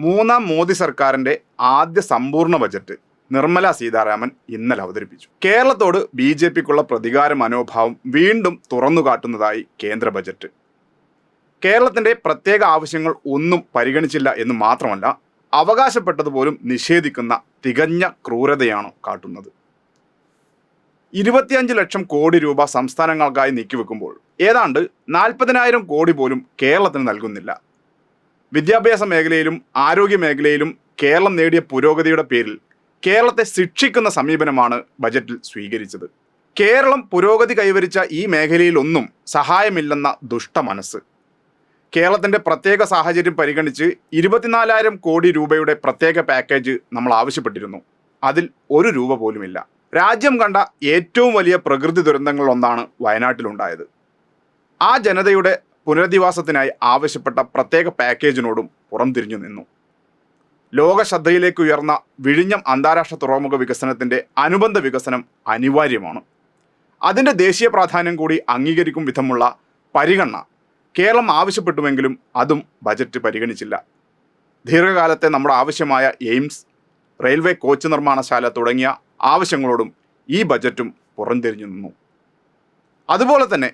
മൂന്നാം മോദി സർക്കാരിന്റെ ആദ്യ സമ്പൂർണ ബജറ്റ് നിർമ്മല സീതാരാമൻ ഇന്നലെ അവതരിപ്പിച്ചു. കേരളത്തോട് ബി ജെ പിക്കുള്ള പ്രതികാര മനോഭാവം വീണ്ടും തുറന്നുകാട്ടുന്നതായി കേന്ദ്ര ബജറ്റ്. കേരളത്തിന്റെ പ്രത്യേക ആവശ്യങ്ങൾ ഒന്നും പരിഗണിച്ചില്ല എന്ന് മാത്രമല്ല അവകാശപ്പെട്ടതുപോലും നിഷേധിക്കുന്ന തികഞ്ഞ ക്രൂരതയാണ് കാട്ടുന്നത്? ഇരുപത്തിയഞ്ച് ലക്ഷം കോടി രൂപ സംസ്ഥാനങ്ങൾക്കായി നീക്കിവെക്കുമ്പോൾ ഏതാണ്ട് നാൽപ്പതിനായിരം കോടി പോലും കേരളത്തിന് നൽകുന്നില്ല. വിദ്യാഭ്യാസ മേഖലയിലും ആരോഗ്യ മേഖലയിലും കേരളം നേടിയ പുരോഗതിയുടെ പേരിൽ കേരളത്തെ ശിക്ഷിക്കുന്ന സമീപനമാണ് ബജറ്റിൽ സ്വീകരിച്ചത്. കേരളം പുരോഗതി കൈവരിച്ച ഈ മേഖലയിലൊന്നും സഹായമില്ലെന്ന ദുഷ്ട മനസ്സ്. കേരളത്തിന്റെ പ്രത്യേക സാഹചര്യം പരിഗണിച്ച് ഇരുപത്തിനാലായിരം കോടി രൂപയുടെ പ്രത്യേക പാക്കേജ് നമ്മൾ ആവശ്യപ്പെട്ടിരുന്നു. അതിൽ ഒരു രൂപ പോലുമില്ല. രാജ്യം കണ്ട ഏറ്റവും വലിയ പ്രകൃതി ദുരന്തങ്ങളിലൊന്നാണ് വയനാട്ടിലുണ്ടായത്. ആ ജനതയുടെ പുനരധിവാസത്തിനായി ആവശ്യപ്പെട്ട പ്രത്യേക പാക്കേജിനോടും പുറംതിരിഞ്ഞു നിന്നു. ലോക ശ്രദ്ധയിലേക്ക് ഉയർന്ന വിഴിഞ്ഞം അന്താരാഷ്ട്ര തുറമുഖ വികസനത്തിന്റെ അനുബന്ധ വികസനം അനിവാര്യമാണ്. അതിന്റെ ദേശീയ പ്രാധാന്യം കൂടി അംഗീകരിക്കും വിധമുള്ള പരിഗണന കേരളം ആവശ്യപ്പെട്ടുവെങ്കിലും അതും ബജറ്റ് പരിഗണിച്ചില്ല. ദീർഘകാലത്തെ നമ്മുടെ ആവശ്യമായ എയിംസ് റെയിൽവേ കോച്ച് നിർമ്മാണശാല തുടങ്ങിയ ആവശ്യങ്ങളോടും ഈ ബജറ്റും പുറംതിരിഞ്ഞു നിന്നു. അതുപോലെ തന്നെ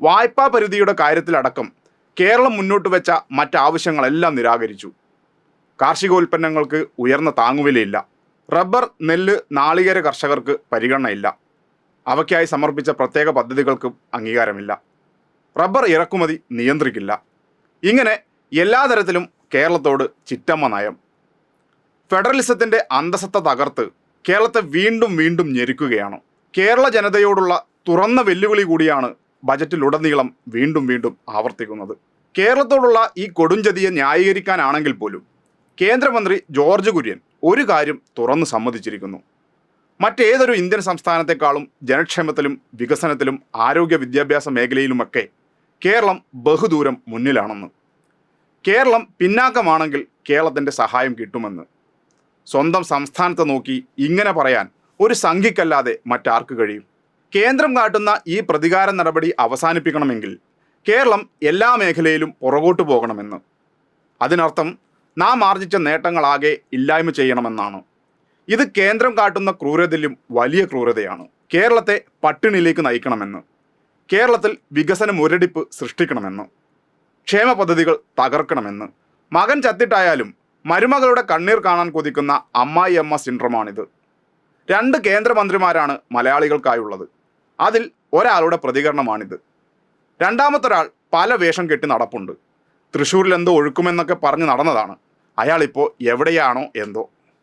വായ്പാ പരിധിയുടെ കാര്യത്തിലടക്കം കേരളം മുന്നോട്ട് വെച്ച മറ്റാവശ്യങ്ങളെല്ലാം നിരാകരിച്ചു. കാർഷികോൽപ്പന്നങ്ങൾക്ക് ഉയർന്ന താങ്ങുവിലയില്ല. റബ്ബർ നെല്ല് നാളികേര കർഷകർക്ക് പരിഗണനയില്ല. അവയ്ക്കായി സമർപ്പിച്ച പ്രത്യേക പദ്ധതികൾക്കും അംഗീകാരമില്ല. റബ്ബർ ഇറക്കുമതി നിയന്ത്രിക്കില്ല. ഇങ്ങനെ എല്ലാ തരത്തിലും കേരളത്തോട് ചിറ്റമ്മ നയം. ഫെഡറലിസത്തിന്റെ അന്തസത്ത തകർത്ത് കേരളത്തെ വീണ്ടും വീണ്ടും ഞെരുക്കുകയാണ്. കേരള ജനതയോടുള്ള തുറന്ന വെല്ലുവിളി കൂടിയാണ് ബജറ്റിലുടനീളം വീണ്ടും വീണ്ടും ആവർത്തിക്കുന്നത്. കേരളത്തോടുള്ള ഈ കൊടുംചതിയെ ന്യായീകരിക്കാനാണെങ്കിൽ പോലും കേന്ദ്രമന്ത്രി ജോർജ് കുര്യൻ ഒരു കാര്യം തുറന്ന് സമ്മതിച്ചിരിക്കുന്നു. മറ്റേതൊരു ഇന്ത്യൻ സംസ്ഥാനത്തെക്കാളും ജനക്ഷേമത്തിലും വികസനത്തിലും ആരോഗ്യ വിദ്യാഭ്യാസ മേഖലയിലുമൊക്കെ കേരളം ബഹുദൂരം മുന്നിലാണെന്ന്. കേരളം പിന്നാക്കമാണെങ്കിൽ കേരളത്തിന്റെ സഹായം കിട്ടുമെന്ന്. സ്വന്തം സംസ്ഥാനത്തെ നോക്കി ഇങ്ങനെ പറയാൻ ഒരു സംഖ്യക്കല്ലാതെ മറ്റാർക്ക് കഴിയും? കേന്ദ്രം കാട്ടുന്ന ഈ പ്രതികാര നടപടി അവസാനിപ്പിക്കണമെങ്കിൽ കേരളം എല്ലാ മേഖലയിലും പുറകോട്ടു പോകണമെന്ന്. അതിനർത്ഥം നാം ആർജിച്ച നേട്ടങ്ങളാകെ ഇല്ലായ്മ ചെയ്യണമെന്നാണ്. ഇത് കേന്ദ്രം കാട്ടുന്ന ക്രൂരതയിലും വലിയ ക്രൂരതയാണ്. കേരളത്തെ പട്ടിണിയിലേക്ക് നയിക്കണമെന്ന്. കേരളത്തിൽ വികസന മുരടിപ്പ് സൃഷ്ടിക്കണമെന്ന്. ക്ഷേമ പദ്ധതികൾ തകർക്കണമെന്ന്. മകൻ ചത്തിട്ടായാലും മരുമകളുടെ കണ്ണീർ കാണാൻ കൊതിക്കുന്ന അമ്മായി അമ്മ സിൻഡ്രമാണിത്. രണ്ട് കേന്ദ്രമന്ത്രിമാരാണ് മലയാളികൾക്കായുള്ളത്. അതിൽ ഒരാളുടെ പ്രതികരണമാണിത്. രണ്ടാമത്തൊരാൾ പല വേഷം കെട്ടി നടപ്പുണ്ട്. തൃശ്ശൂരിൽ എന്തോ ഒഴുക്കുമെന്നൊക്കെ പറഞ്ഞ് നടന്നതാണ്. അയാളിപ്പോൾ എവിടെയാണോ എന്തോ.